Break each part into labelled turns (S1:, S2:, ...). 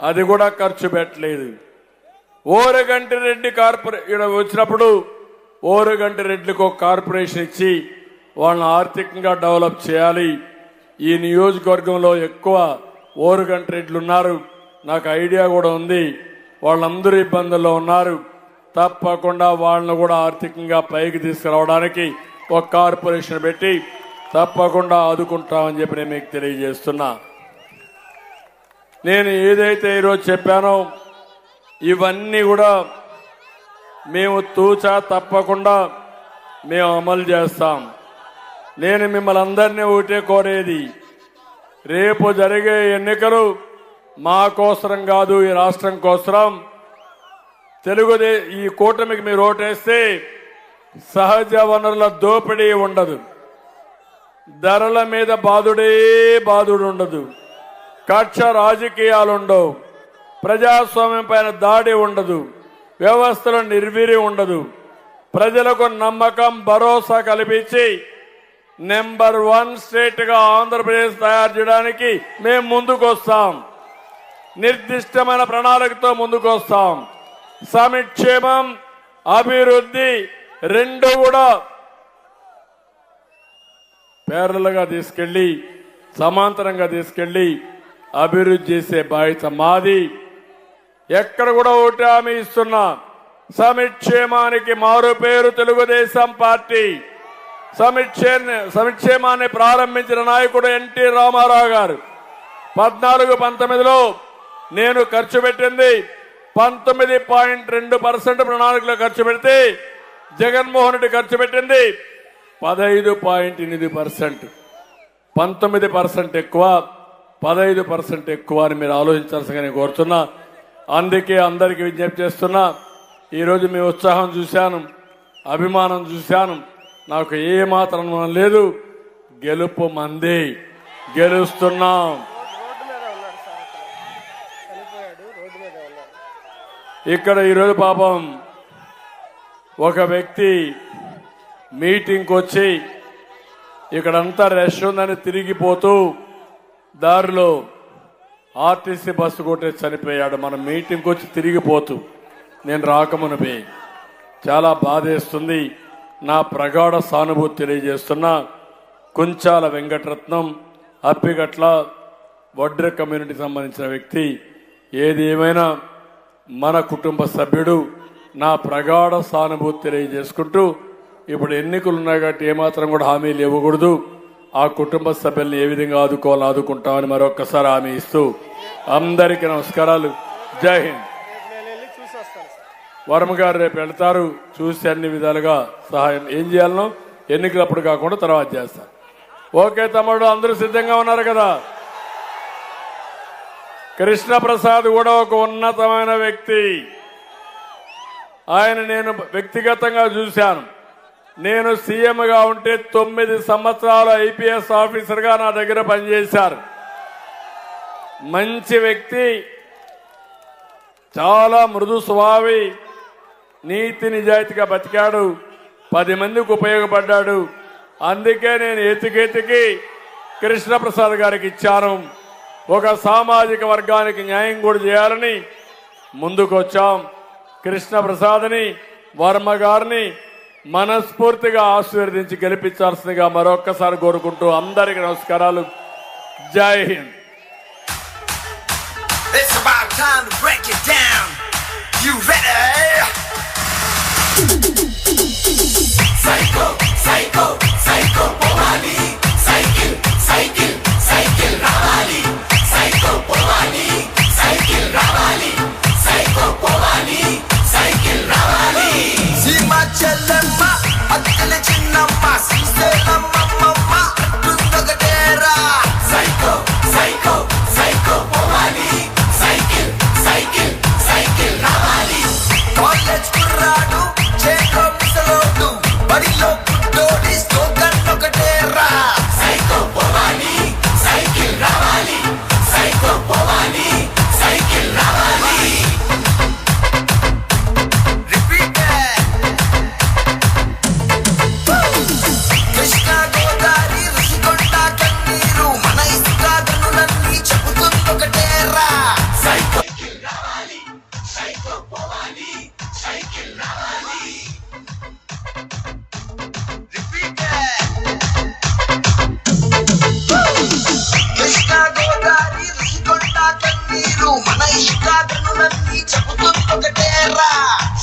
S1: అది కూడా ఖర్చు పెట్టలేదు. ఓరగంటి రెడ్డి కార్పొరే వచ్చినప్పుడు ఓరగంటి రెడ్డికి ఒక కార్పొరేషన్ ఇచ్చి వాళ్ళని ఆర్థికంగా డెవలప్ చేయాలి. ఈ నియోజకవర్గంలో ఎక్కువ ఓరగంటి రెడ్లు ఉన్నారు. నాకు ఐడియా కూడా ఉంది. వాళ్ళందరూ ఇబ్బందుల్లో ఉన్నారు. తప్పకుండా వాళ్ళను కూడా ఆర్థికంగా పైకి తీసుకురావడానికి ఒక కార్పొరేషన్ పెట్టి తప్పకుండా ఆదుకుంటామని చెప్పి నేను మీకు తెలియజేస్తున్నా. నేను ఏదైతే ఈరోజు చెప్పానో ఇవన్నీ కూడా మేము తూచా తప్పకుండా మేము అమలు చేస్తాం. నేను మిమ్మల్ని అందరినీ ఒకటే కోరేది రేపు జరిగే ఎన్నికలు మా కోసరం కాదు ఈ రాష్ట్రం కోసరం. తెలుగుదే ఈ కూటమికి మీరు ఓటేస్తే సహజ వనరుల దోపిడీ ఉండదు. ధరల మీద బాధుడే బాధుడు ఉండదు. కక్ష రాజకీయాలు ఉండవు ప్రజాస్వామ్యం పైన దాడి ఉండదు. వ్యవస్థలో నిర్వీర్యం ఉండదు. ప్రజలకు నమ్మకం భరోసా కల్పించి నెంబర్ వన్ స్టేట్గా ఆంధ్రప్రదేశ్ తయారు చేయడానికి మేము ముందుకు వస్తాం నిర్దిష్టమైన ప్రణాళికతో ముందుకు వస్తాం అభివృద్ధి రెండు కూడా పేర్లుగా తీసుకెళ్ళి సమాంతరంగా తీసుకెళ్ళి అభివృద్ధి చేసే బాధ్యత మాది. ఎక్కడ కూడా ఒకటి హామీ ఇస్తున్నా. సమిక్షేమానికి మారు పేరు తెలుగుదేశం పార్టీ. సమిక్షే సమిక్షేమాన్ని ప్రారంభించిన నాయకుడు ఎన్టీ రామారావు గారు. పద్నాలుగు పంతొమ్మిదిలో నేను ఖర్చు పెట్టింది పంతొమ్మిది పాయింట్ రెండు పర్సెంట్ ప్రణాళికలో ఖర్చు పెడితే జగన్మోహన్ రెడ్డి ఖర్చు పెట్టింది పదహైదు పాయింట్ ఎనిమిది పర్సెంట్. పంతొమ్మిది పర్సెంట్ ఎక్కువ. పదహైదు పర్సెంట్ ఎక్కువ అని మీరు ఆలోచించాల్సిందిగా నేను కోరుతున్నా. అందుకే అందరికీ విజ్ఞప్తి చేస్తున్నా. ఈరోజు మీ ఉత్సాహం చూశాను అభిమానం చూశాను. నాకు ఏ మాత్రం లేదు. గెలుపు మంది. గెలుస్తున్నాం. ఇక్కడ ఈరోజు పాపం ఒక వ్యక్తి మీటింగ్కి వచ్చి ఇక్కడంతా రష్ ఉందని తిరిగిపోతూ దారిలో ఆర్టీసీ బస్సు కొట్టే చనిపోయాడు. మన మీటింగ్కి వచ్చి తిరిగిపోతూ నేను రాకమునిపే చాలా బాధేస్తుంది. నా ప్రగాఢ సానుభూతి తెలియజేస్తున్నా. కుంచాల వెంకటరత్నం అప్పిగట్ల వడ్ర కమ్యూనిటీ సంబంధించిన వ్యక్తి. ఏది ఏమైనా మన కుటుంబ సభ్యుడు నా ప్రగాఢ సానుభూతి తెలియజేసుకుంటూ ఇప్పుడు ఎన్నికలు ఉన్నాయి కాబట్టి ఏమాత్రం కూడా హామీలు ఇవ్వకూడదు. ఆ కుటుంబ సభ్యుల్ని ఏ విధంగా ఆదుకోవాలని ఆదుకుంటామని మరొక్కసారి హామీ ఇస్తూ అందరికీ నమస్కారాలు. జై హింద్.
S2: రేపు
S1: వర్మ గారు రేపు వెళ్తారు. చూసి అన్ని విధాలుగా సహాయం ఏం చేయాలనో ఎన్నికలప్పుడు కాకుండా తర్వాత చేస్తారు ఓకే తమ్ముడు అందరూ సిద్ధంగా ఉన్నారు కదా? కృష్ణ ప్రసాద్ కూడా ఒక ఉన్నతమైన వ్యక్తి. ఆయన నేను వ్యక్తిగతంగా చూశాను. నేను సీఎంగా ఉంటే తొమ్మిది సంవత్సరాలు ఐపీఎస్ ఆఫీసర్గా నా దగ్గర పనిచేశారు. మంచి వ్యక్తి చాలా మృదు స్వావి నీతి నిజాయితీగా బతికాడు పది మందికి ఉపయోగపడ్డాడు. అందుకే నేను ఎతికెతికి కృష్ణప్రసాద్ గారికి ఇచ్చాను. ఒక సామాజిక వర్గానికి న్యాయం కూడా చేయాలని ముందుకొచ్చాం. కృష్ణప్రసాద్ని వర్మ గారిని మనస్ఫూర్తిగా ఆశీర్వదించి గెలిపించాల్సిందిగా మరొక్కసారి కోరుకుంటూ అందరికీ నమస్కారాలు. జై హింద్.
S3: You?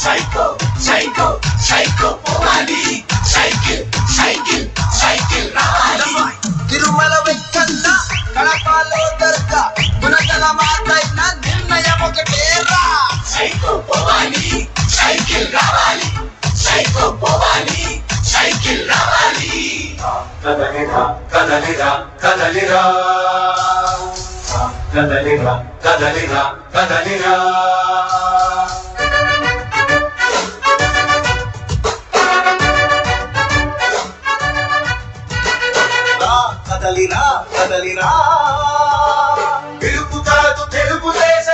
S3: సైకో సైకో సైకో పోవాలి సైకిల్ సైకిల్ సైకిల్ రావాలి తిరుమల వెంకన్న కడపలో దర్గా గుణగల మాతైన నిర్ణయం ఒకటేరా సైకో పోవాలి సైకిల్ రావాలి సైకో పోవాలి సైకిల్ రావాలి
S4: కదలిరా కదలిరా కదలిరా. కదలిరా కదలిరా కదలిరా.
S3: కదలినా.
S4: పిలుపు కాదు తెలుగుదేశ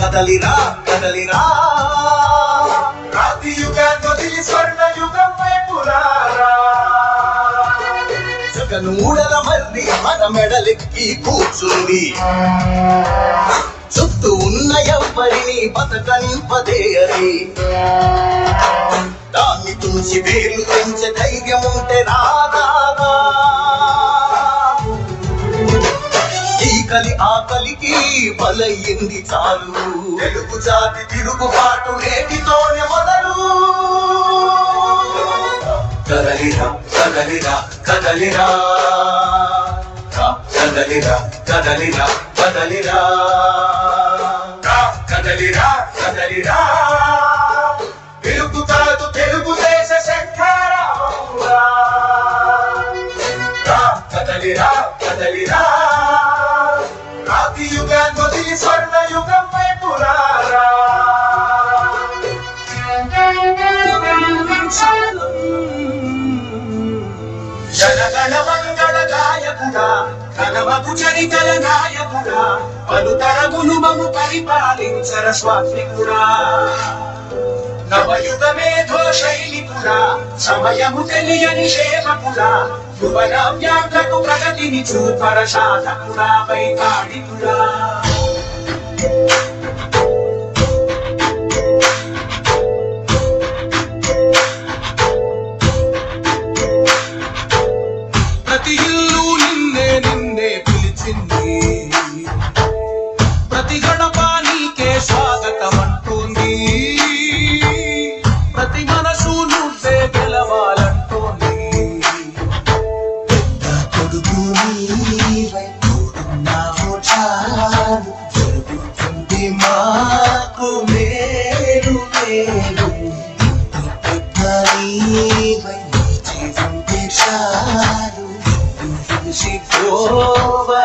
S3: కదలినా కదలినా.
S4: రాతి యుగ
S3: మన మెడలెక్కి కూర్చుంది. చుట్టూ ఉన్న ఎవ్వరిని బతకనింపదే అది దాన్ని తుంచి వేలు పెంచే ధైర్యం ఉంటే రాదా ఈ కలి కలికి బలయ్యింది చాలు. తెలుగు జాతి తిరుగుబాటు నేటితోనే మొదలు.
S4: కదలిరా కదలిరా కదలిరా. కదలిరా కదలిరా కదలిరా. కదలిరా కదలిరా. రాతి యుగాన్ని వదిలి స్వర్ణ యుగం వైపురారా జనగణ మంగళ గాయకుడా ఘనమగు చరితల నాయకుడా మము పరిపాలించర స్వామికుడా నవయుగ మేధో శైలికుడా సమయము తెలియని సేవకుడా యువనవ్యాంధ్రకు ప్రగతిని చూపర
S5: సాధనురాపై తాడితుడా principio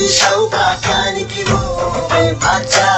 S5: Kung siyang kakaligin mo Ay matya